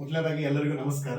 ಮೊದಲನೇದಾಗಿ ಎಲ್ಲರಿಗೂ ನಮಸ್ಕಾರ.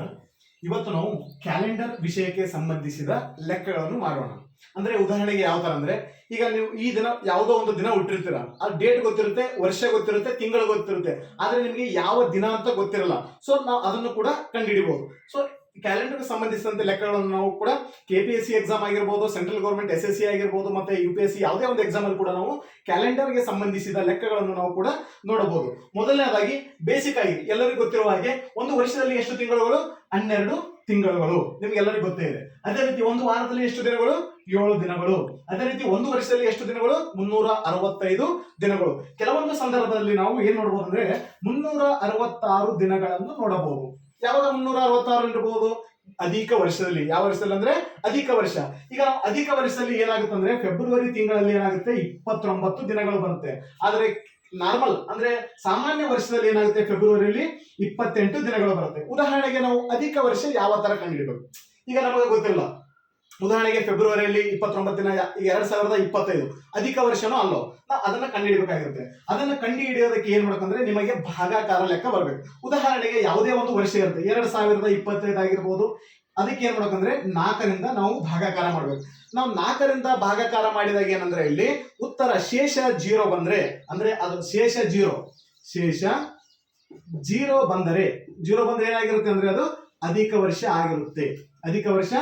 ಇವತ್ತು ನಾವು ಕ್ಯಾಲೆಂಡರ್ ವಿಷಯಕ್ಕೆ ಸಂಬಂಧಿಸಿದ ಲೆಕ್ಕಗಳನ್ನು ಮಾಡೋಣ. ಅಂದ್ರೆ ಉದಾಹರಣೆಗೆ ಯಾವ ತರ ಅಂದ್ರೆ, ಈಗ ನೀವು ಈ ದಿನ ಯಾವುದೋ ಒಂದು ದಿನ ಹುಟ್ಟಿರ್ತೀರ. ಆ ಡೇಟ್ ಗೊತ್ತಿರುತ್ತೆ, ವರ್ಷ ಗೊತ್ತಿರುತ್ತೆ, ತಿಂಗಳು ಗೊತ್ತಿರುತ್ತೆ. ಆದ್ರೆ ನಿಮಗೆ ಯಾವ ದಿನ ಅಂತ ಗೊತ್ತಿರಲ್ಲ. ಸೊ ನಾವು ಅದನ್ನು ಕೂಡ ಕಂಡುಹಿಡಿಬಹುದು. ಸೊ ಕ್ಯಾಲೆಂಡರ್ಗೆ ಸಂಬಂಧಿಸಿದಂತೆ ಲೆಕ್ಕಗಳನ್ನು ನಾವು ಕೂಡ K P S C exam ಆಗಿರ್ಬೋದು central government S S C ಆಗಿರ್ಬೋದು, ಮತ್ತೆ ಯು ಪಿ ಎಸ್ ಸಿ ಯಾವುದೇ ಒಂದು ಎಕ್ಸಾಮ್ ಅಲ್ಲಿ ಕೂಡ ನಾವು ಕ್ಯಾಲೆಂಡರ್ಗೆ ಸಂಬಂಧಿಸಿದ ಲೆಕ್ಕಗಳನ್ನು ನಾವು ಕೂಡ ನೋಡಬಹುದು. ಮೊದಲನೇದಾಗಿ ಬೇಸಿಕ್ ಆಗಿ ಎಲ್ಲರಿಗೂ ಗೊತ್ತಿರುವ ಹಾಗೆ ಒಂದು ವರ್ಷದಲ್ಲಿ ಎಷ್ಟು ತಿಂಗಳುಗಳು? ಹನ್ನೆರಡು ತಿಂಗಳುಗಳು. ನಿಮ್ಗೆಲ್ಲರಿಗೂ ಗೊತ್ತೇ ಇದೆ. ಅದೇ ರೀತಿ ಒಂದು ವಾರದಲ್ಲಿ ಎಷ್ಟು ದಿನಗಳು? ಏಳು ದಿನಗಳು. ಅದೇ ರೀತಿ ಒಂದು ವರ್ಷದಲ್ಲಿ ಎಷ್ಟು ದಿನಗಳು? ಮುನ್ನೂರ ಅರವತ್ತೈದು ದಿನಗಳು. ಕೆಲವೊಂದು ಸಂದರ್ಭದಲ್ಲಿ ನಾವು ಏನ್ ನೋಡಬಹುದು ಅಂದ್ರೆ ಮುನ್ನೂರ ಅರವತ್ತಾರು ದಿನಗಳನ್ನು ನೋಡಬಹುದು. ಯಾವಾಗ ಮುನ್ನೂರ ಅರವತ್ತಾರು ಇರಬಹುದು ಅಧಿಕ ವರ್ಷದಲ್ಲಿ. ಯಾವ ವರ್ಷದಲ್ಲಿ ಅಂದ್ರೆ ಅಧಿಕ ವರ್ಷ. ಈಗ ಅಧಿಕ ವರ್ಷದಲ್ಲಿ ಏನಾಗುತ್ತೆ ಅಂದ್ರೆ ಫೆಬ್ರವರಿ ತಿಂಗಳಲ್ಲಿ ಏನಾಗುತ್ತೆ? ಇಪ್ಪತ್ತೊಂಬತ್ತು ದಿನಗಳು ಬರುತ್ತೆ. ಆದ್ರೆ ನಾರ್ಮಲ್ ಅಂದ್ರೆ ಸಾಮಾನ್ಯ ವರ್ಷದಲ್ಲಿ ಏನಾಗುತ್ತೆ? ಫೆಬ್ರವರಿಯಲ್ಲಿ ಇಪ್ಪತ್ತೆಂಟು ದಿನಗಳು ಬರುತ್ತೆ. ಉದಾಹರಣೆಗೆ ನಾವು ಅಧಿಕ ವರ್ಷ ಯಾವ ತರ ಕಂಡುಹಿಡಬೇಕು ಈಗ ನಮಗೆ ಗೊತ್ತಿಲ್ಲ. ಉದಾಹರಣೆಗೆ ಫೆಬ್ರವರಿಯಲ್ಲಿ ಇಪ್ಪತ್ತೊಂಬತ್ತಿನ ಎರಡ್ ಸಾವಿರದ ಇಪ್ಪತ್ತೈದು. ಅಧಿಕ ವರ್ಷನೂ ಅಲ್ಲೋ? ನಾವು ಅದನ್ನ ಕಂಡುಹಿಡಬೇಕಾಗಿರುತ್ತೆ. ಅದನ್ನ ಕಂಡುಹಿಡಿಯೋದಕ್ಕೆ ಏನ್ ಮಾಡ್ಬೇಕಂದ್ರೆ ನಿಮಗೆ ಭಾಗಾಕಾರ ಲೆಕ್ಕ ಬರಬೇಕು. ಉದಾಹರಣೆಗೆ ಯಾವುದೇ ಒಂದು ವರ್ಷ ಇರುತ್ತೆ. ಎರಡ್ ಸಾವಿರದ ಇಪ್ಪತ್ತೈದು ಆಗಿರ್ಬೋದು. ಅದಕ್ಕೆ ಏನ್ ಮಾಡ್ಬೇಕಂದ್ರೆ ನಾಲ್ಕರಿಂದ ನಾವು ಭಾಗಾಕಾರ ಮಾಡ್ಬೇಕು. ನಾವು ನಾಲ್ಕರಿಂದ ಭಾಗಾಕಾರ ಮಾಡಿದಾಗ ಏನಂದ್ರೆ ಇಲ್ಲಿ ಉತ್ತರ ಶೇಷ ಜೀರೋ ಬಂದ್ರೆ, ಅಂದ್ರೆ ಅದು ಶೇಷ ಜೀರೋ. ಶೇಷ ಜೀರೋ ಬಂದರೆ, ಜೀರೋ ಬಂದ್ರೆ ಏನಾಗಿರುತ್ತೆ ಅಂದ್ರೆ ಅದು ಅಧಿಕ ವರ್ಷ ಆಗಿರುತ್ತೆ. ಅಧಿಕ ವರ್ಷ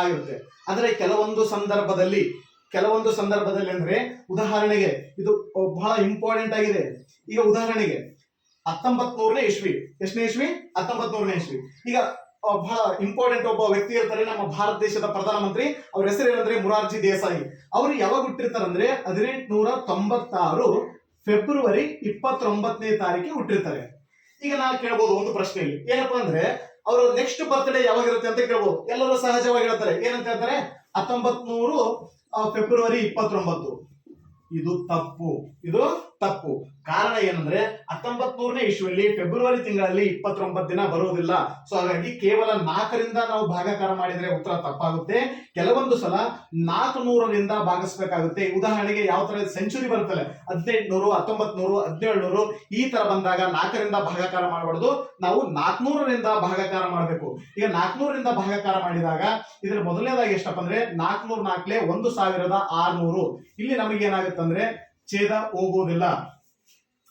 ಆಗಿರುತ್ತೆ ಆದರೆ ಕೆಲವೊಂದು ಸಂದರ್ಭದಲ್ಲಿ ಕೆಲವೊಂದು ಸಂದರ್ಭದಲ್ಲಿ ಅಂದರೆ ಉದಾಹರಣೆಗೆ ಇದು ಬಹಳ ಇಂಪಾರ್ಟೆಂಟ್ ಆಗಿದೆ. ಈಗ ಉದಾಹರಣೆಗೆ ಹತ್ತೊಂಬತ್ ನೂರನೇ ಇಸ್ವಿ. ಎಷ್ಟನೇ ಇಸ್ವಿ? ಹತ್ತೊಂಬತ್ ನೂರನೇ ಇಸ್ವಿ. ಈಗ ಬಹಳ ಇಂಪಾರ್ಟೆಂಟ್ ಒಬ್ಬ ವ್ಯಕ್ತಿ ಇರ್ತಾರೆ, ನಮ್ಮ ಭಾರತ ದೇಶದ ಪ್ರಧಾನಮಂತ್ರಿ. ಅವ್ರ ಹೆಸರು ಏನಂದ್ರೆ ಮುರಾರ್ಜಿ ದೇಸಾಯಿ. ಅವರು ಯಾವಾಗ ಹುಟ್ಟಿರ್ತಾರಂದ್ರೆ ಹದಿನೆಂಟುನೂರ ತೊಂಬತ್ತಾರು ಫೆಬ್ರವರಿ ಇಪ್ಪತ್ತೊಂಬತ್ತನೇ ತಾರೀಕಿಗೆ ಹುಟ್ಟಿರ್ತಾರೆ. ಈಗ ನಾವು ಕೇಳ್ಬೋದು ಒಂದು ಪ್ರಶ್ನೆಯಲ್ಲಿ. ಏನಪ್ಪಾ ಅಂದ್ರೆ, ಅವರ ನೆಕ್ಸ್ಟ್ ಬರ್ತ್ಡೇ ಯಾವಾಗ ಇರುತ್ತೆ ಅಂತ ಕೇಳ್ಬೋದು. ಎಲ್ಲರೂ ಸಹಜವಾಗಿ ಹೇಳ್ತಾರೆ. ಏನಂತ ಹೇಳ್ತಾರೆ? ಹತ್ತೊಂಬತ್ ನೂರು ಫೆಬ್ರವರಿ ಇಪ್ಪತ್ತೊಂಬತ್ತು. ಇದು ತಪ್ಪು. ಇದು ತಪ್ಪು. ಕಾರಣ ಏನಂದ್ರೆ ಹತ್ತೊಂಬತ್ ನೂರನೇ ಫೆಬ್ರವರಿ ತಿಂಗಳಲ್ಲಿ ಇಪ್ಪತ್ತೊಂಬತ್ತು ದಿನ ಬರುವುದಿಲ್ಲ ಸೊ ಹಾಗಾಗಿ ಕೇವಲ ನಾಲ್ಕರಿಂದ ನಾವು ಭಾಗಾಕಾರ ಮಾಡಿದ್ರೆ ಉತ್ತರ ತಪ್ಪಾಗುತ್ತೆ. ಕೆಲವೊಂದು ಸಲ ನಾಲ್ಕು ನೂರರಿಂದ ಭಾಗಿಸ್ಬೇಕಾಗುತ್ತೆ. ಉದಾಹರಣೆಗೆ ಯಾವ ತರ ಸೆಂಚುರಿ ಬರುತ್ತಲ್ಲ, ಹದಿನೆಂಟುನೂರು ಹತ್ತೊಂಬತ್ ನೂರು ಹದಿನೇಳು ಈ ತರ ಬಂದಾಗ ನಾಲ್ಕರಿಂದ ಭಾಗಾಕಾರ ಮಾಡಬಾರ್ದು. ನಾವು ನಾಲ್ಕುನೂರರಿಂದ ಭಾಗಾಕಾರ ಮಾಡಬೇಕು. ಈಗ ನಾಲ್ಕುನೂರರಿಂದ ಭಾಗಾಕಾರ ಮಾಡಿದಾಗ ಇದ್ರ ಮೊದಲನೇದಾಗಿ ಎಷ್ಟಪ್ಪ ಅಂದ್ರೆ ನಾಲ್ಕುನೂರ ನಾಲ್ಕಲೆ ಒಂದು ಸಾವಿರದ ಆರ್ನೂರು. ಇಲ್ಲಿ ನಮಗೆ ಏನಾಗುತ್ತಂದ್ರೆ ಛೇದ ಹೋಗುವುದಿಲ್ಲ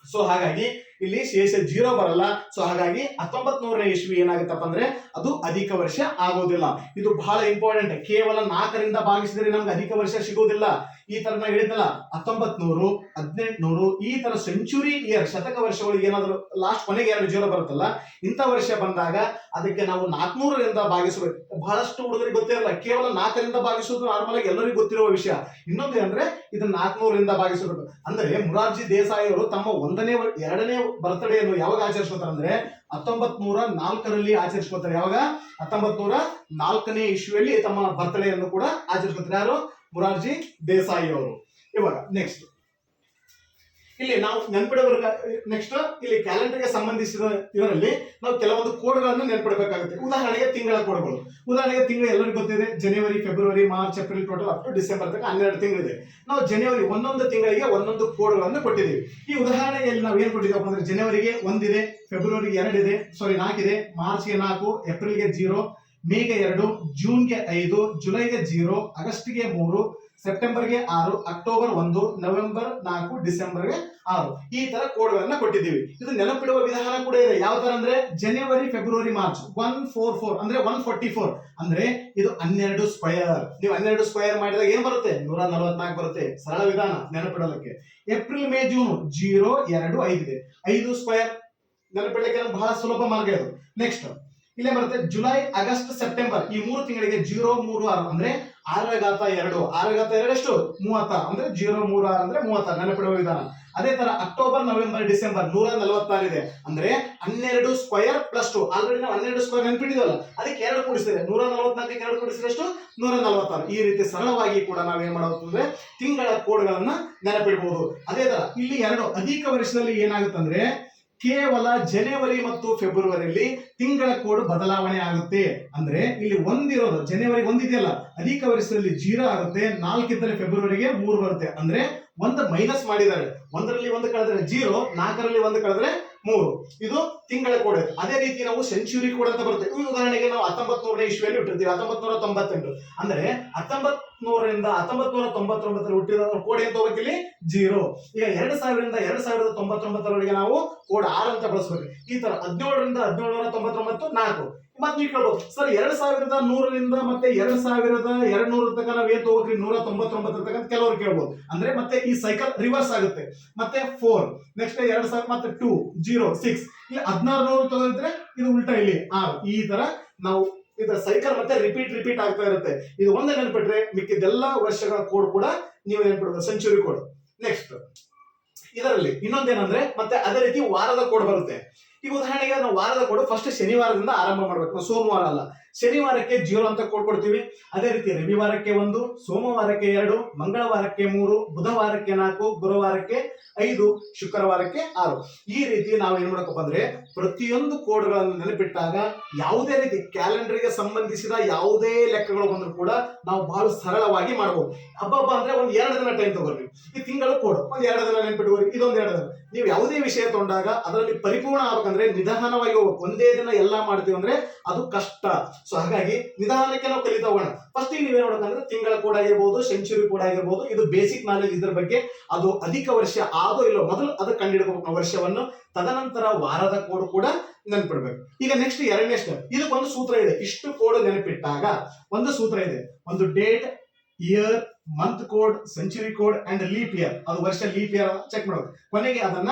ಸೊ ಹಾಗಾಗಿ ಇಲ್ಲಿ ಶೇಷ ಜೀರೋ ಬರಲ್ಲ. ಸೊ ಹಾಗಾಗಿ ಹತ್ತೊಂಬತ್ ನೂರನೇ ಇಸ್ವಿ ಏನಾಗುತ್ತಪ್ಪ ಅಂದ್ರೆ ಅದು ಅಧಿಕ ವರ್ಷ ಆಗೋದಿಲ್ಲ. ಇದು ಬಹಳ ಇಂಪಾರ್ಟೆಂಟ್ ಕೇವಲ ನಾಲ್ಕರಿಂದ ಭಾಗಿಸಿದ್ರೆ ನಮ್ಗೆ ಅಧಿಕ ವರ್ಷ ಸಿಗೋದಿಲ್ಲ. ಈ ತರ ನಾವು ಹೇಳಿದ್ನಲ್ಲ ಹತ್ತೊಂಬತ್ ನೂರು ಹದಿನೆಂಟುನೂರು, ಈ ತರ ಸೆಂಚುರಿ ಇಯರ್ ಶತಕ ವರ್ಷಗಳು ಏನಾದ್ರು ಲಾಸ್ಟ್ ಕೊನೆಗೆ ಎರಡು ಜೀರೋ ಬರುತ್ತಲ್ಲ, ಇಂಥ ವರ್ಷ ಬಂದಾಗ ಅದಕ್ಕೆ ನಾವು ನಾಲ್ಕುನೂರರಿಂದ ಭಾಗಿಸಬೇಕು ಬಹಳಷ್ಟು ಹುಡುಗರಿಗೆ ಗೊತ್ತಿರಲ್ಲ ಕೇವಲ ನಾಲ್ಕರಿಂದ ಭಾಗಿಸೋದು ನಾರ್ಮಲ್ ಆಗಿ ಎಲ್ಲರಿಗೂ ಗೊತ್ತಿರುವ ವಿಷಯ. ಇನ್ನೊಂದು ಅಂದ್ರೆ ಇದನ್ನ ನಾಲ್ಕುನೂರರಿಂದ ಭಾಗಿಸಬೇಕು. ಅಂದ್ರೆ ಮುರಾರ್ಜಿ ದೇಸಾಯಿ ಅವರು ತಮ್ಮ ಒಂದನೇ, ಎರಡನೇ ಬರ್ತಡೆಯನ್ನು ಯಾವಾಗ ಆಚರಿಸ್ಕೋತಾರೆ ಅಂದ್ರೆ ಹತ್ತೊಂಬತ್ ನೂರ ನಾಲ್ಕರಲ್ಲಿ ಆಚರಿಸ್ಕೋತಾರೆ. ಯಾವಾಗ? ಹತ್ತೊಂಬತ್ ನೂರ ನಾಲ್ಕನೇ ಇಶುವಲ್ಲಿ ತಮ್ಮ ಬರ್ತ್ಡೇಯನ್ನು ಕೂಡ ಆಚರಿಸ್ಕೋತಾರೆ. ಯಾರು? ಮುರಾರ್ಜಿ ದೇಸಾಯಿ ಅವರು. ಇವಾಗ ನೆಕ್ಸ್ಟ್ ಇಲ್ಲಿ ನಾವು ನೆನ್ಪಿಡಬೇಕು ನೆಕ್ಸ್ಟ್ ಇಲ್ಲಿ ಕ್ಯಾಲೆಂಡರ್ಗೆ ಸಂಬಂಧಿಸಿದ ಇದರಲ್ಲಿ ನಾವು ಕೆಲವೊಂದು ಕೋಡ್ಗಳನ್ನು ನೆನ್ಪಿಡಬೇಕಾಗುತ್ತೆ. ಉದಾಹರಣೆಗೆ ತಿಂಗಳ ಕೋಡ್ಗಳು. ಉದಾಹರಣೆಗೆ ತಿಂಗಳು ಎಲ್ಲರಿಗೂ ಗೊತ್ತಿದೆ January February March April total up to December ತನಕ ಹನ್ನೆರಡು ತಿಂಗಳಿದೆ. ನಾವು ಜನವರಿ ಒಂದೊಂದು ತಿಂಗಳಿಗೆ ಒಂದೊಂದು ಕೋಡ್ಗಳನ್ನು ಕೊಟ್ಟಿದ್ದೀವಿ. ಈ ಉದಾಹರಣೆಯಲ್ಲಿ ನಾವು ಏನು ಕೊಟ್ಟಿದ್ದೀವಿ ಅಂದ್ರೆ ಜನವರಿಗೆ ಒಂದಿದೆ ಫೆಬ್ರವರಿಗೆ ಎರಡಿದೆ ಸಾರಿ ನಾಲ್ಕಿದೆ ಮಾರ್ಚ್ಗೆ ನಾಲ್ಕು ಏಪ್ರಿಲ್ಗೆ ಜೀರೋ ಮೇಗೆ ಎರಡು ಜೂನ್ಗೆ ಐದು ಜುಲೈಗೆ ಜೀರೋ ಆಗಸ್ಟ್ಗೆ ಮೂರು ಸೆಪ್ಟೆಂಬರ್ಗೆ ಆರು ಅಕ್ಟೋಬರ್ ಒಂದು ನವೆಂಬರ್ ನಾಲ್ಕು ಡಿಸೆಂಬರ್ಗೆ ಆರು. ಈ ತರ ಕೋಡ್ಗಳನ್ನ ಕೊಟ್ಟಿದ್ದೀವಿ. ಇದು ನೆನಪಿಡುವ ವಿಧಾನ ಕೂಡ ಇದೆ. ಯಾವ ತರ ಅಂದ್ರೆ January February March one four four ಅಂದ್ರೆ ಒನ್ ಫೋರ್ಟಿ ಫೋರ್ ಅಂದ್ರೆ ಇದು ಹನ್ನೆರಡು ಸ್ಕ್ವಯರ್ ನೀವು ಹನ್ನೆರಡು ಸ್ಕ್ವಯರ್ ಮಾಡಿದಾಗ ಏನ್ ಬರುತ್ತೆ? ನೂರ ನಲವತ್ನಾಲ್ಕು ಬರುತ್ತೆ. ಸರಳ ವಿಧಾನ ನೆನಪಿಡಲಿಕ್ಕೆ ಏಪ್ರಿಲ್ ಮೇ ಜೂನ್ ಜೀರೋ ಎರಡು ಐದಿದೆ ಐದು ಸ್ಕ್ವಯರ್ ನೆನಪಿಡಲಿಕ್ಕೆ ಬಹಳ ಸುಲಭ ಮಾರ್ಗ ಇದು. ನೆಕ್ಸ್ಟ್ ಇಲ್ಲೇ ಬರುತ್ತೆ, ಜುಲೈ, ಆಗಸ್ಟ್, ಸೆಪ್ಟೆಂಬರ್. ಈ ಮೂರು ತಿಂಗಳಿಗೆ ಜೀರೋ, ಮೂರು, ಆರು ಅಂದ್ರೆ ಆರರ ಘಾತ ಎರಡು. ಆರರ ಘಾತ ಎರಡು ಎಷ್ಟು? ಮೂವತ್ತಾರು. ಅಂದ್ರೆ ಜೀರೋ, ಮೂರು, ಆರು ಅಂದ್ರೆ ಮೂವತ್ತ ನೆನಪಿಡುವ ವಿಧಾನ. ಅದೇ ತರ ಅಕ್ಟೋಬರ್, ನವೆಂಬರ್, ಡಿಸೆಂಬರ್ ನೂರ ನಲವತ್ತಾರು ಇದೆ. ಅಂದ್ರೆ ಹನ್ನೆರಡು ಸ್ಕ್ವಯರ್ ಪ್ಲಸ್ ಟು. ಆಲ್ರೆಡಿ ನಾವು ಹನ್ನೆರಡು ಸ್ಕ್ವಯರ್ ನೆನಪಿಡಿದಲ್ಲ ಅದಕ್ಕೆ ಎರಡು ಕೂಡಿಸಿದೆ ನೂರ ನಲವತ್ನಾಲ್ಕಕ್ಕೆ ಎರಡು ಕೂಡಿಸಿದ್ರೆ ಎಷ್ಟು? ನೂರ ನಲವತ್ತಾರು. ಈ ರೀತಿ ಸರಳವಾಗಿ ಕೂಡ ನಾವೇನ್ ಮಾಡಬಹುದು ಅಂದ್ರೆ ತಿಂಗಳ ಕೋಡ್ಗಳನ್ನ ನೆನಪಿಡಬಹುದು ಅದೇ ತರ ಇಲ್ಲಿ ಎರಡು ಅಧಿಕ ವರ್ಷದಲ್ಲಿ ಏನಾಗುತ್ತಂದ್ರೆ ಕೇವಲ ಜನವರಿ ಮತ್ತು ಫೆಬ್ರವರಿಯಲ್ಲಿ ತಿಂಗಳ ಕೋಡ್ ಬದಲಾವಣೆ ಆಗುತ್ತೆ. ಅಂದ್ರೆ ಇಲ್ಲಿ ಒಂದಿರೋದು, ಜನವರಿ ಒಂದಿದೆಯಲ್ಲ, ಅಧಿಕ ವರ್ಷದಲ್ಲಿ ಜೀರೋ ಆಗುತ್ತೆ, ನಾಲ್ಕಿದ್ದರೆ ಫೆಬ್ರವರಿಗೆ ಮೂರು ಬರುತ್ತೆ. ಅಂದ್ರೆ ಒಂದು ಮೈನಸ್ ಮಾಡಿದ್ದಾರೆ. ಒಂದರಲ್ಲಿ ಒಂದು ಕಳೆದ್ರೆ ಜೀರೋ, ನಾಲ್ಕರಲ್ಲಿ ಒಂದು ಕಳೆದ್ರೆ ಮೂರು. ಇದು ತಿಂಗಳ ಕೋಡ್. ಅದೇ ರೀತಿ ನಾವು ಸೆಂಚುರಿ ಕೋಡ್ ಅಂತ ಬರುತ್ತೆ. ಉದಾಹರಣೆಗೆ ನಾವು ಹತ್ತೊಂಬತ್ ನೂರನೇ ಇಶ್ವಿಯಲ್ಲಿ ಇಟ್ಟಿರ್ತೀವಿ ಹತ್ತೊಂಬತ್ ನೂರ ತೊಂಬತ್ತೆಂಟು ಅಂದ್ರೆ ಹತ್ತೊಂಬತ್ ನೂರರಿಂದ ಹತ್ತೊಂಬತ್ ನೂರ ತೊಂಬತ್ತೊಂಬತ್ತರಲ್ಲಿ ಹುಟ್ಟಿದ ಕೋಡ್ ಏನ್ ತಗೋಬೇಕಿಲ್ಲಿ ಜೀರೋ ಈಗ ಎರಡ್ ಸಾವಿರದಿಂದ ಎರಡ್ ಸಾವಿರದ ತೊಂಬತ್ತೊಂಬತ್ತರವರೆಗೆ ನಾವು ಕೋಡ್ ಆರ್ ಅಂತ ಬಳಸ್ಬೇಕು. ಈ ತರ ಹದಿನೇಳರಿಂದ ಹದಿನೇಳು ನೂರ ತೊಂಬತ್ತೊಂಬತ್ತು ನಾಲ್ಕು. ಮತ್ತೆ ನೀವು ಕೇಳ್ಬೋದು. ಸರ್, ಎರಡ್ ಸಾವಿರದ ನೂರರಿಂದ ಮತ್ತೆ ಎರಡ್ ಸಾವಿರದ ಎರಡ್ ನೂರ ತನಕ ನಾವ್ ಏನ್ ತಗೋಬೇಕ್ರಿ? ನೂರ ತೊಂಬತ್ತೊಂಬತ್ತರ ತನಕ ಕೆಲವರು ಕೇಳ್ಬೋದು. ಅಂದ್ರೆ ಮತ್ತೆ ಈ ಸೈಕಲ್ ರಿವರ್ಸ್ ಆಗುತ್ತೆ. ಮತ್ತೆ ಫೋರ್ ನೆಕ್ಸ್ಟ್ ಎರಡ್ ಸಾವಿರ, ಮತ್ತೆ ಟೂ ಜೀರೋ ಸಿಕ್ಸ್ ಇಲ್ಲಿ ಹದಿನಾರು ನೂರು ತಗೊಂಡ್ರೆ ಇದು ಉಲ್ಟಾ ಇಲ್ಲಿ. ಆರ್. ಈ ತರ ನಾವು ಇದರ ಸೈಕಲ್ ಮತ್ತೆ ರಿಪೀಟ್ ರಿಪೀಟ್ ಆಗ್ತಾ ಇರುತ್ತೆ. ಇದು ಒಂದೇ ನೆನ್ಪಿಟ್ರೆ ಮಿಕ್ಕಿದೆಲ್ಲ ವರ್ಷಗಳ ಕೋಡ್ ಕೂಡ ನೀವು ನೆನ್ಪಿಡೋದು ಸೆಂಚುರಿ ಕೋಡ್ ನೆಕ್ಸ್ಟ್ ಇದರಲ್ಲಿ ಇನ್ನೊಂದೇನಂದ್ರೆ ಮತ್ತೆ ಅದೇ ರೀತಿ ವಾರದ ಕೋಡ್ ಬರುತ್ತೆ. ಈಗ ಉದಾಹರಣೆಗೆ ನಾವು ವಾರದ ಕೋಡ್ ಫಸ್ಟ್ ಶನಿವಾರದಿಂದ ಆರಂಭ ಮಾಡ್ಬೇಕು. ಸೋಮವಾರ ಅಲ್ಲ. ಶನಿವಾರಕ್ಕೆ ಜೀರೋ ಅಂತ ಕೋಡ್ ಕೊಡ್ತೀವಿ ಅದೇ ರೀತಿ ರವಿವಾರಕ್ಕೆ ಒಂದು, ಸೋಮವಾರಕ್ಕೆ ಎರಡು, ಮಂಗಳವಾರಕ್ಕೆ ಮೂರು, ಬುಧವಾರಕ್ಕೆ ನಾಲ್ಕು, ಗುರುವಾರಕ್ಕೆ ಐದು, ಶುಕ್ರವಾರಕ್ಕೆ ಆರು. ಈ ರೀತಿ ನಾವು ಏನ್ ಮಾಡಕಪ್ಪ ಅಂದ್ರೆ ಪ್ರತಿಯೊಂದು ಕೋಡ್ಗಳನ್ನು ನೆನಪಿಟ್ಟಾಗ ಯಾವುದೇ ರೀತಿ ಕ್ಯಾಲೆಂಡರ್ಗೆ ಸಂಬಂಧಿಸಿದ ಯಾವುದೇ ಲೆಕ್ಕಗಳು ಬಂದರೂ ಕೂಡ ನಾವು ಬಹಳ ಸರಳವಾಗಿ ಮಾಡಬಹುದು ಹಬ್ಬ ಅಂದ್ರೆ ಒಂದು ಎರಡು ದಿನ ಟೈಮ್ ತಗೊಳ್ರಿ. ಈ ತಿಂಗಳು ಕೋಡ್, ಒಂದು ಎರಡು ದಿನ ನೆನ್ಪಿಟ್ಕೋರಿ ಇದೊಂದು ಎರಡು ದಿನ. ನೀವು ಯಾವುದೇ ವಿಷಯ ತಗೊಂಡಾಗ ಅದರಲ್ಲಿ ಪರಿಪೂರ್ಣ ಆಗ್ಬೇಕಂದ್ರೆ ನಿಧಾನವಾಗಿ ಹೋಗ್ಬೇಕು. ಒಂದೇ ದಿನ ಎಲ್ಲ ಮಾಡ್ತೀವಿ ಅಂದ್ರೆ ಅದು ಕಷ್ಟ. ಸೊ ಹಾಗಾಗಿ ನಿಧಾನಕ್ಕೆ ನಾವು ಕಲಿತಾ ಹೋಗೋಣ ಫಸ್ಟ್ ನೀವೇನ್ ನೋಡೋಕಂದ್ರೆ ತಿಂಗಳ ಕೋಡ್ ಆಗಿರ್ಬೋದು ಸೆಂಚುರಿ ಕೂಡ ಆಗಿರ್ಬೋದು, ಇದು ಬೇಸಿಕ್ ನಾಲೆಜ್ ಇದ್ರ ಬಗ್ಗೆ ಅದು ಅಧಿಕ ವರ್ಷ ಆದೋ ಇಲ್ಲೋ ಮೊದಲು ಅದು ಕಂಡಿಡ್ಬೇಕು ನಾವು ವರ್ಷವನ್ನು. ತದನಂತರ ವಾರದ ಕೋಡ್ ಕೂಡ ನೆನಪಿಡ್ಬೇಕು. ಈಗ ನೆಕ್ಸ್ಟ್ ಎರಡನೇ ಸ್ಟೆಪ್ ಇದಕ್ಕೊಂದು ಸೂತ್ರ ಇದೆ. ಇಷ್ಟು ಕೋಡ್ ನೆನಪಿಟ್ಟಾಗ ಒಂದು ಸೂತ್ರ ಇದೆ. ಒಂದು date year month code century code and leap year ಅದು ವರ್ಷ ಲೀಪ್ ಇಯರ್ ಚೆಕ್ ಮಾಡಬೇಕು. ಕೊನೆಗೆ ಅದನ್ನ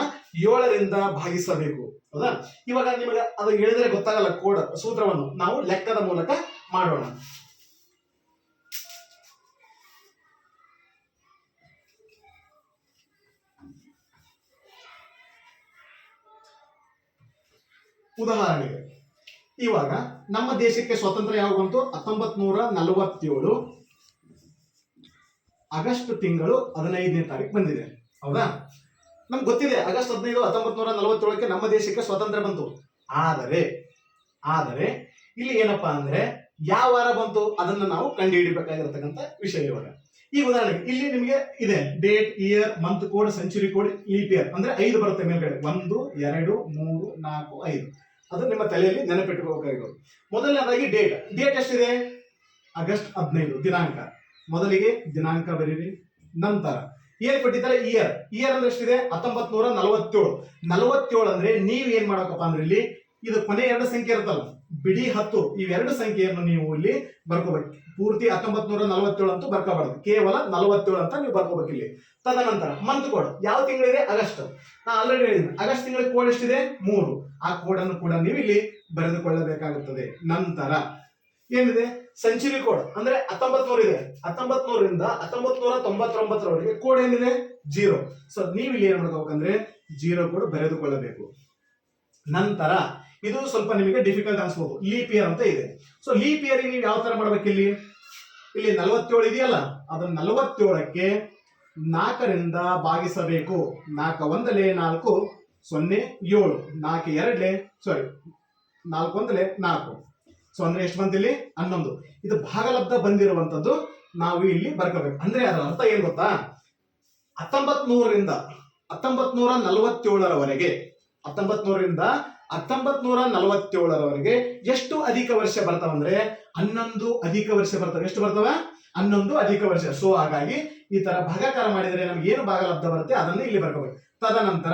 ಏಳರಿಂದ ಭಾಗಿಸಬೇಕು. ಹೌದಾ? ಇವಾಗ ನಿಮಗೆ ಅದು ಹೇಳಿದ್ರೆ ಗೊತ್ತಾಗಲ್ಲ ಕೋಡ್ ಸೂತ್ರವನ್ನು. ನಾವು ಲೆಕ್ಕದ ಮೂಲಕ ಮಾಡೋಣ. ಉದಾಹರಣೆಗೆ, ಇವಾಗ ನಮ್ಮ ದೇಶಕ್ಕೆ ಸ್ವಾತಂತ್ರ್ಯ ಯಾವಾಗ ಬಂತು? ಹತ್ತೊಂಬತ್ ನೂರ ನಲವತ್ತೇಳು ಆಗಸ್ಟ್ ತಿಂಗಳು ಹದಿನೈದನೇ ತಾರೀಕು ಬಂದಿದೆ. ಹೌದಾ? ನಮ್ಗೆ ಗೊತ್ತಿದೆ, ಆಗಸ್ಟ್ ಹದಿನೈದು ಹತ್ತೊಂಬತ್ ನೂರ ನಲವತ್ತೇಳಕ್ಕೆ ನಮ್ಮ ದೇಶಕ್ಕೆ ಸ್ವಾತಂತ್ರ್ಯ ಬಂತು. ಆದರೆ ಆದರೆ, ಇಲ್ಲಿ ಏನಪ್ಪಾ ಅಂದ್ರೆ, ಯಾವ ವಾರ ಬಂತು ಅದನ್ನ ನಾವು ಕಂಡುಹಿಡಿಬೇಕಾಗಿರತಕ್ಕಂಥ ವಿಷಯ ಇವಾಗ. ಈ ಉದಾಹರಣೆಗೆ, ಇಲ್ಲಿ ನಿಮಗೆ ಇದೆ date year month code century code leap year ಅಂದ್ರೆ ಐದು ಬರುತ್ತೆ ಮೇಲ್ಗಡೆ. ಒಂದು, ಎರಡು, ಮೂರು, ನಾಲ್ಕು, ಐದು. ಅದು ನಿಮ್ಮ ತಲೆಯಲ್ಲಿ ನೆನಪಿಟ್ಟುಕೋಬೇಕಾಗಿರೋದು ಮೊದಲನೇದಾಗಿ ಡೇಟ್ ಡೇಟ್ ಎಷ್ಟಿದೆ? ಆಗಸ್ಟ್ ಹದಿನೈದು, ದಿನಾಂಕ. ಮೊದಲಿಗೆ ದಿನಾಂಕ ಬರೀರಿ, ನಂತರ. ಏನ್ ಕೊಟ್ಟಿದ್ದಾರೆ ಇಯರ್ ಇಯರ್ ಅಂದ್ರೆ ಎಷ್ಟಿದೆ? ಹತ್ತೊಂಬತ್ ನೂರ ನಲವತ್ತೇಳು. ನಲವತ್ತೇಳು ಅಂದ್ರೆ ನೀವು ಏನ್ ಮಾಡಬೇಕಪ್ಪ ಅಂದ್ರೆ ಇಲ್ಲಿ ಇದು ಕೊನೆ ಎರಡು ಸಂಖ್ಯೆ ಇರುತ್ತಲ್ಲ, ಬಿಡಿ ಹತ್ತು ಇವೆರಡು ಸಂಖ್ಯೆಯನ್ನು ನೀವು ಇಲ್ಲಿ ಬರ್ಕೋಬೇಕು. ಪೂರ್ತಿ ಹತ್ತೊಂಬತ್ ನೂರ ನಲವತ್ತೇಳು ಅಂತೂ ಬರ್ಕೋಬಾರ್ದು. ಕೇವಲ ನಲವತ್ತೇಳು ಅಂತ ನೀವು ಬರ್ಕೋಬೇಕು ಇಲ್ಲಿ. ತದನಂತರ ಮಂತ್ ಕೋಡ್ ಯಾವ ತಿಂಗಳಿದೆ? ಆಗಸ್ಟ್. ನಾ ಆಲ್ರೆಡಿ ಹೇಳಿದ್ದೀನಿ ಆಗಸ್ಟ್ ತಿಂಗಳ ಕೋಡ್ ಎಷ್ಟಿದೆ? ಮೂರು. ಆ ಕೋಡ್ ಅನ್ನು ಕೂಡ ನೀವು ಇಲ್ಲಿ ಬರೆದುಕೊಳ್ಳಬೇಕಾಗುತ್ತದೆ. ನಂತರ ಏನಿದೆ? ಸೆಂಚುರಿ ಕೋಡ್ ಅಂದ್ರೆ ಹತ್ತೊಂಬತ್ ನೂರ ಇದೆ. ಹತ್ತೊಂಬತ್ ನೂರಿಂದ ಹತ್ತೊಂಬತ್ ನೂರ ತೊಂಬತ್ತೊಂಬತ್ತರವರೆಗೆ ಕೋಡ್ ಏನಿದೆ? ಜೀರೋ ಸೊ ನೀವು ಇಲ್ಲಿ ಏನ್ ಮಾಡ್ಕೋಬೇಕಂದ್ರೆ ಜೀರೋ ಕೋಡ್ ಬರೆದುಕೊಳ್ಳಬೇಕು. ನಂತರ ಇದು ಸ್ವಲ್ಪ ನಿಮಗೆ ಡಿಫಿಕಲ್ಟ್ ಅನ್ಸ್ಬೋದು. ಲೀಪ್ ಇಯರ್ ಅಂತ ಇದೆ. ಸೊ ಲೀಪ್ ಇಯರ್ ನೀವು ಯಾವ ತರ ಮಾಡ್ಬೇಕು ಇಲ್ಲಿ? ಇಲ್ಲಿ ನಲವತ್ತೇಳು ಇದೆಯಲ್ಲ, ಅದನ್ನ ನಲವತ್ತೇಳಕ್ಕೆ ನಾಲ್ಕರಿಂದ ಭಾಗಿಸಬೇಕು. ನಾಲ್ಕ ಒಂದಲೆ ನಾಲ್ಕು ಸೊನ್ನೆ ಏಳು. ನಾಲ್ಕು ಎರಡ್ಲೆ ಸಾರಿ ನಾಲ್ಕು ಒಂದಲೆ ನಾಲ್ಕು. ಸೊ ಅಂದ್ರೆ ಎಷ್ಟು ಬಂತಿಲ್ಲಿ? ಹನ್ನೊಂದು. ಇದು ಭಾಗಲಬ್ಧ ಬಂದಿರುವಂತದ್ದು ನಾವು ಇಲ್ಲಿ ಬರ್ಕೋಬೇಕು. ಅಂದ್ರೆ ಅದರ ಅರ್ಥ ಏನ್ ಗೊತ್ತಾ? ಹತ್ತೊಂಬತ್ ನೂರರಿಂದ ಹತ್ತೊಂಬತ್ ನೂರ ನಲವತ್ತೇಳರವರೆಗೆ ಹತ್ತೊಂಬತ್ ನೂರರಿಂದ ಹತ್ತೊಂಬತ್ ನೂರ ನಲವತ್ತೇಳರವರೆಗೆ ಎಷ್ಟು ಅಧಿಕ ವರ್ಷ ಬರ್ತಾವಂದ್ರೆ ಹನ್ನೊಂದು ಅಧಿಕ ವರ್ಷ ಬರ್ತವೆ. ಎಷ್ಟು ಬರ್ತವ? ಹನ್ನೊಂದು ಅಧಿಕ ವರ್ಷ. ಸೊ ಹಾಗಾಗಿ ಈ ತರ ಭಾಗಾಕಾರ ಮಾಡಿದ್ರೆ ನಮ್ಗೆ ಏನು ಭಾಗಲಬ್ಧ ಬರುತ್ತೆ ಅದನ್ನು ಇಲ್ಲಿ ಬರ್ಕೋಬೇಕು. ತದನಂತರ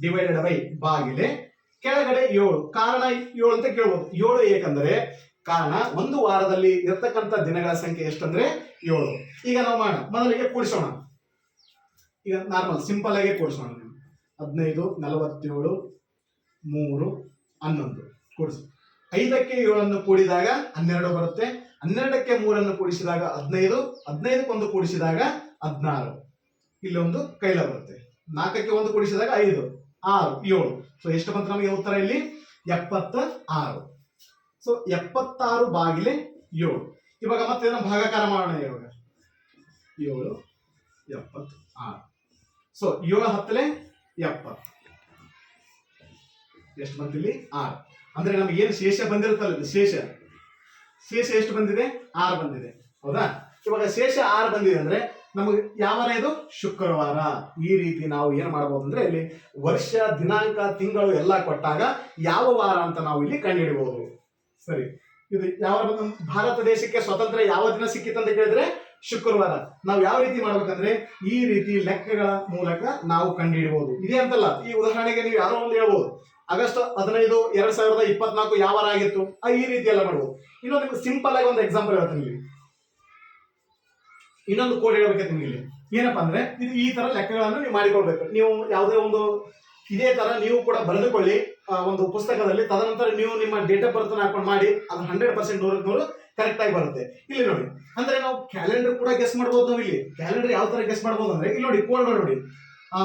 ಡಿವೈಡೆಡ್ ಬೈ ಬಾಗಿಲೆ ಕೆಳಗಡೆ ಏಳು. ಕಾರಣ ಏಳು ಅಂತ ಕೇಳ್ಬೋದು. ಏಳು ಏಕೆಂದರೆ ಕಾರಣ ಒಂದು ವಾರದಲ್ಲಿ ಇರತಕ್ಕಂಥ ದಿನಗಳ ಸಂಖ್ಯೆ ಎಷ್ಟಂದ್ರೆ ಏಳು. ಈಗ ನಾವು ಮಾಡೋಣ. ಮೊದಲಿಗೆ ಕೂಡಿಸೋಣ. ಈಗ ನಾರ್ಮಲ್ ಸಿಂಪಲ್ ಆಗಿ ಕೂಡಿಸೋಣ ಹದಿನೈದು, ನಲವತ್ತೇಳು, ಮೂರು, ಹನ್ನೊಂದು. ಕೂಡಿಸಿ. ಐದಕ್ಕೆ ಏಳನ್ನು ಕೂಡಿದಾಗ ಹನ್ನೆರಡು ಬರುತ್ತೆ. ಹನ್ನೆರಡಕ್ಕೆ ಮೂರನ್ನು ಕೂಡಿಸಿದಾಗ ಹದಿನೈದು. ಹದಿನೈದಕ್ಕೊಂದು ಕೂಡಿಸಿದಾಗ ಹದಿನಾರು. ಇಲ್ಲೊಂದು ಕೈಲ ಬರುತ್ತೆ. ನಾಲ್ಕಕ್ಕೆ ಒಂದು ಕೂಡಿಸಿದಾಗ ಐದು. ಆರು, ಏಳು. ಸೊ ಎಷ್ಟು ಬಂತು ನಮಗೆ ಉತ್ತರ ಇಲ್ಲಿ? ಎಪ್ಪತ್ತ ಆರು ಸೊ ಎಪ್ಪತ್ತಾರು ಬಾಗಿಲೆ ಏಳು. ಇವಾಗ ಮತ್ತೆ ನಾವು ಭಾಗಾಕಾರ ಮಾಡೋಣ ಇವಾಗ? ಏಳು ಎಪ್ಪತ್ತು ಆರು ಸೊ ಏಳು ಹತ್ತಲೆ ಎಪ್ಪತ್ತು. ಎಷ್ಟು ಬಂತಿಲ್ಲಿ ಆರು. ಅಂದ್ರೆ ನಮ್ಗೆ ಏನು ಶೇಷ ಬಂದಿರುತ್ತಲ್ಲ ಶೇಷ? ಶೇಷ ಎಷ್ಟು ಬಂದಿದೆ? ಆರು ಬಂದಿದೆ. ಹೌದಾ? ಇವಾಗ ಶೇಷ ಆರು ಬಂದಿದೆ ಅಂದ್ರೆ ನಮಗೆ ಯಾವ ವಾರ ಇದು ಶುಕ್ರವಾರ. ಈ ರೀತಿ ನಾವು ಏನು ಮಾಡಬಹುದು ಅಂದ್ರೆ ಇಲ್ಲಿ ವರ್ಷ ದಿನಾಂಕ ತಿಂಗಳು ಎಲ್ಲ ಕೊಟ್ಟಾಗ ಯಾವ ವಾರ ಅಂತ ನಾವು ಇಲ್ಲಿ ಕಂಡುಹಿಡಬಹುದು ಸರಿ. ಇದು ಯಾವ ಭಾರತ ದೇಶಕ್ಕೆ ಸ್ವತಂತ್ರ ಯಾವ ದಿನ ಸಿಕ್ಕಿತ್ತಂತ ಕೇಳಿದ್ರೆ ಶುಕ್ರವಾರ. ನಾವು ಯಾವ ರೀತಿ ಮಾಡ್ಬೇಕಂದ್ರೆ ಈ ರೀತಿ ಲೆಕ್ಕಗಳ ಮೂಲಕ ನಾವು ಕಂಡುಹಿಡಬಹುದು ಇದೇ ಅಂತಲ್ಲ ಈ ಉದಾಹರಣೆಗೆ ನೀವು ಯಾರೋ ಒಂದು ಹೇಳ್ಬೋದು. ಆಗಸ್ಟ್ ಹದಿನೈದು ಎರಡ್ ಸಾವಿರದ ಇಪ್ಪತ್ನಾಲ್ಕು ಯಾವ ಆಗಿತ್ತು? ಆ, ಈ ರೀತಿ ಎಲ್ಲ ಮಾಡ್ಬೋದು. ಇನ್ನೊಂದು ಸಿಂಪಲ್ ಆಗಿ ಒಂದು ಎಕ್ಸಾಂಪಲ್ ಹೇಳ್ತೀನಿ ಇನ್ನೊಂದು ಕೋಡ್ ಹೇಳ್ಬೇಕು ನಿಮಗೆ ಇಲ್ಲಿ. ಏನಪ್ಪಾ ಅಂದ್ರೆ, ಇದು ಈ ತರ ಲೆಕ್ಕಗಳನ್ನು ನೀವು ಮಾಡಿಕೊಳ್ಬೇಕು. ನೀವು ಯಾವುದೇ ಒಂದು, ಇದೇ ತರ ನೀವು ಕೂಡ ಬರೆದುಕೊಳ್ಳಿ ಒಂದು ಪುಸ್ತಕದಲ್ಲಿ. ತದನಂತರ ನೀವು ನಿಮ್ಮ ಡೇಟ್ ಆಫ್ ಬರ್ತ್ ಹಾಕೊಂಡು ಮಾಡಿ, ಅದು ಹಂಡ್ರೆಡ್ ಪರ್ಸೆಂಟ್ ನೂರಕ್ಕೆ ನೂರು ಕರೆಕ್ಟ್ ಆಗಿ ಬರುತ್ತೆ. ಇಲ್ಲಿ ನೋಡಿ. ಅಂದ್ರೆ ನಾವು ಕ್ಯಾಲೆಂಡರ್ ಕೂಡ ಗೆಸ್ ಮಾಡ್ಬೋದು ನಾವು ಇಲ್ಲಿ ಕ್ಯಾಲೆಂಡರ್ ಯಾವ ತರ ಗೆಸ್ ಮಾಡ್ಬೋದು ಅಂದ್ರೆ, ಇಲ್ಲಿ ನೋಡಿ ಕೋಡ್ ನೋಡಿ.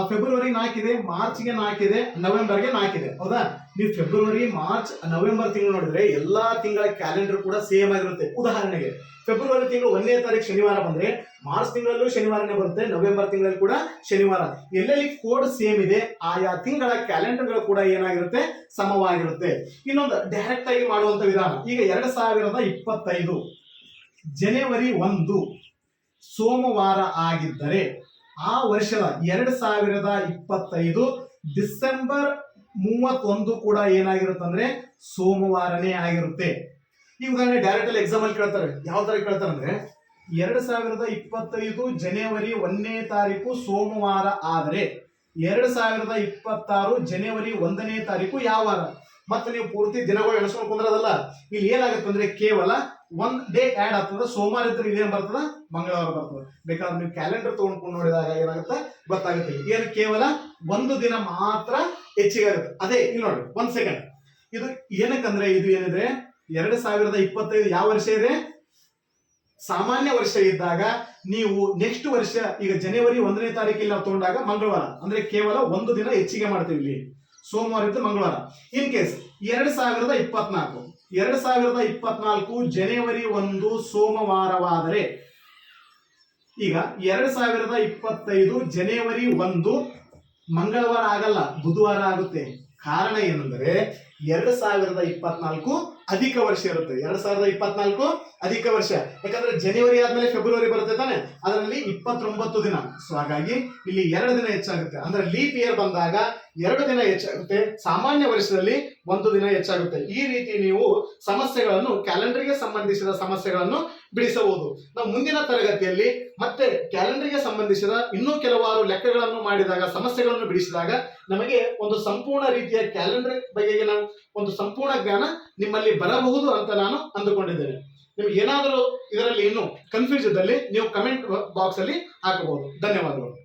ಫೆಬ್ರವರಿ ನಾಲ್ಕಿದೆ ಮಾರ್ಚ್ಗೆ ನಾಲ್ಕಿದೆ ನವೆಂಬರ್ಗೆ ನಾಲ್ಕಿದೆ ಹೌದಾ? ನೀವು ಫೆಬ್ರವರಿ ಮಾರ್ಚ್ ನವೆಂಬರ್ ತಿಂಗಳು ನೋಡಿದ್ರೆ ಎಲ್ಲಾ ತಿಂಗಳ ಕ್ಯಾಲೆಂಡರ್ ಕೂಡ ಸೇಮ್ ಆಗಿರುತ್ತೆ. ಉದಾಹರಣೆಗೆ ಫೆಬ್ರವರಿ ತಿಂಗಳು ಒಂದನೇ ತಾರೀಕು ಶನಿವಾರ ಬಂದ್ರೆ ಮಾರ್ಚ್ ತಿಂಗಳಲ್ಲೂ ಶನಿವಾರನೇ ಬರುತ್ತೆ ನವೆಂಬರ್ ತಿಂಗಳಲ್ಲಿ ಕೂಡ ಶನಿವಾರ. ಎಲ್ಲೆಲ್ಲಿ ಕೋಡ್ ಸೇಮ್ ಇದೆ, ಆಯಾ ತಿಂಗಳ ಕ್ಯಾಲೆಂಡರ್ಗಳು ಕೂಡ ಏನಾಗಿರುತ್ತೆ? ಸಮವಾಗಿರುತ್ತೆ. ಇನ್ನೊಂದು ಡೈರೆಕ್ಟ್ ಆಗಿ ಮಾಡುವಂತ ವಿಧಾನ. ಈಗ ಎರಡ್ ಸಾವಿರದ ಇಪ್ಪತ್ತೈದು ಜನವರಿ ಒಂದು, ಸೋಮವಾರ ಆಗಿದ್ದರೆ ಆ ವರ್ಷದ ಎರಡ್ ಸಾವಿರದ ಇಪ್ಪತ್ತೈದು ಡಿಸೆಂಬರ್ ಮೂವತ್ತೊಂದು ಕೂಡ ಏನಾಗಿರುತ್ತೆ ಅಂದ್ರೆ ಸೋಮವಾರನೇ ಆಗಿರುತ್ತೆ. ಈ ಉದಾಹರಣೆ ಡೈರೆಕ್ಟ್ ಅಲ್ಲಿ ಎಕ್ಸಾಮ್ ಅಲ್ಲಿ ಕೇಳ್ತಾರೆ. ಯಾವ ತರ ಕೇಳ್ತಾರೆ ಅಂದ್ರೆ ಎರಡ್ ಸಾವಿರದ ಇಪ್ಪತ್ತೈದು ಜನವರಿ ಒಂದನೇ ತಾರೀಕು ಸೋಮವಾರ ಆದರೆ, ಎರಡ್ ಸಾವಿರದ ಇಪ್ಪತ್ತಾರು ಜನವರಿ ಒಂದನೇ ತಾರೀಕು ಯಾವ ವಾರ? ಮತ್ತೆ ನೀವು ಪೂರ್ತಿ ದಿನಗಳು ಎಣಿಸ್ಕೊಂಡು ಕುಂದ್ರದಲ್ಲ, ಇಲ್ಲಿ ಏನಾಗುತ್ತೆ ಅಂದ್ರೆ ಕೇವಲ ಒಂದ್ ಡೇ ಆಡ್ ಆಗ್ತದ. ಸೋಮವಾರ ಇದ್ರೆ ಇದೇನ್ ಬರ್ತದ? ಮಂಗಳವಾರ ಬರ್ತದ. ಬೇಕಾದ್ರೆ ನೀವು ಕ್ಯಾಲೆಂಡರ್ ತಗೊಂಡ್ಕೊಂಡು ನೋಡಿದಾಗ ಏನಾಗುತ್ತೆ? ಗೊತ್ತಾಗುತ್ತೆ. ಏನು ಕೇವಲ ಒಂದು ದಿನ ಮಾತ್ರ ಹೆಚ್ಚಿಗೆ ಆಗುತ್ತೆ. ಅದೇ, ಇಲ್ಲಿ ನೋಡಿ ಒಂದ್ ಸೆಕೆಂಡ್ ಇದು ಏನಕ್ಕಂದ್ರೆ, ಇದು ಏನಿದೆ? ಎರಡ್ ಸಾವಿರದ ಇಪ್ಪತ್ತೈದು ಯಾವ ವರ್ಷ ಇದೆ? ಸಾಮಾನ್ಯ ವರ್ಷ ಇದ್ದಾಗ ನೀವು ನೆಕ್ಸ್ಟ್ ವರ್ಷ, ಈಗ ಜನವರಿ ಒಂದನೇ ತಾರೀಕಿಲ್ಲ ನಾವು ತಗೊಂಡಾಗ ಮಂಗಳವಾರ. ಅಂದ್ರೆ ಕೇವಲ ಒಂದು ದಿನ ಹೆಚ್ಚಿಗೆ ಮಾಡ್ತೀವಿ ಇಲ್ಲಿ. ಸೋಮವಾರ ಇದ್ದು ಮಂಗಳವಾರ. ಇನ್ ಕೇಸ್ ಎರಡ್ ಸಾವಿರದ ಇಪ್ಪತ್ನಾಲ್ಕು. ಎರಡ್ ಸಾವಿರದ ಇಪ್ಪತ್ನಾಲ್ಕು ಜನವರಿ ಒಂದು ಸೋಮವಾರವಾದರೆ, ಈಗ ಎರಡ್ ಸಾವಿರದ ಇಪ್ಪತ್ತೈದು ಜನವರಿ ಒಂದು ಮಂಗಳವಾರ ಆಗಲ್ಲ, ಬುಧವಾರ ಆಗುತ್ತೆ. ಕಾರಣ ಏನೆಂದರೆ, ಎರಡ್ ಸಾವಿರದ ಇಪ್ಪತ್ನಾಲ್ಕು ಅಧಿಕ ವರ್ಷ ಇರುತ್ತೆ. ಎರಡ್ ಸಾವಿರದ ಇಪ್ಪತ್ನಾಲ್ಕು ಅಧಿಕ ವರ್ಷ. ಯಾಕಂದ್ರೆ ಜನವರಿ ಆದ್ಮೇಲೆ ಫೆಬ್ರವರಿ ಬರುತ್ತೆ ತಾನೆ. ಅದರಲ್ಲಿ ಇಪ್ಪತ್ತೊಂಬತ್ತು ದಿನ. ಸೊ ಹಾಗಾಗಿ ಇಲ್ಲಿ ಎರಡು ದಿನ ಹೆಚ್ಚಾಗುತ್ತೆ. ಅಂದ್ರೆ ಲೀಪ್ ಇಯರ್ ಬಂದಾಗ ಎರಡು ದಿನ ಹೆಚ್ಚಾಗುತ್ತೆ. ಸಾಮಾನ್ಯ ವರ್ಷದಲ್ಲಿ ಒಂದು ದಿನ ಹೆಚ್ಚಾಗುತ್ತೆ. ಈ ರೀತಿ ನೀವು ಸಮಸ್ಯೆಗಳನ್ನು ಕ್ಯಾಲೆಂಡರ್ಗೆ ಸಂಬಂಧಿಸಿದ ಸಮಸ್ಯೆಗಳನ್ನು ಬಿಡಿಸಬಹುದು. ನಾವು ಮುಂದಿನ ತರಗತಿಯಲ್ಲಿ ಮತ್ತೆ ಕ್ಯಾಲೆಂಡರ್ಗೆ ಸಂಬಂಧಿಸಿದ ಇನ್ನೂ ಕೆಲವಾರು ಲೆಕ್ಕಗಳನ್ನು ಮಾಡಿದಾಗ, ಸಮಸ್ಯೆಗಳನ್ನು ಬಿಡಿಸಿದಾಗ ನಮಗೆ ಒಂದು ಸಂಪೂರ್ಣ ರೀತಿಯ ಕ್ಯಾಲೆಂಡರ್ ಬಗೆಗಿನ ಒಂದು ಸಂಪೂರ್ಣ ಜ್ಞಾನ ನಿಮ್ಮಲ್ಲಿ ಬರಬಹುದು ಅಂತ ನಾನು ಅಂದುಕೊಂಡಿದ್ದೇನೆ. ನಿಮ್ಗೆ ಏನಾದರೂ ಇದರಲ್ಲಿ ಇನ್ನು ಕನ್ಫ್ಯೂಸ್ ಇದ್ದಲ್ಲಿ ನೀವು ಕಮೆಂಟ್ ಬಾಕ್ಸ್ ಅಲ್ಲಿ ಹಾಕಬಹುದು. ಧನ್ಯವಾದಗಳು.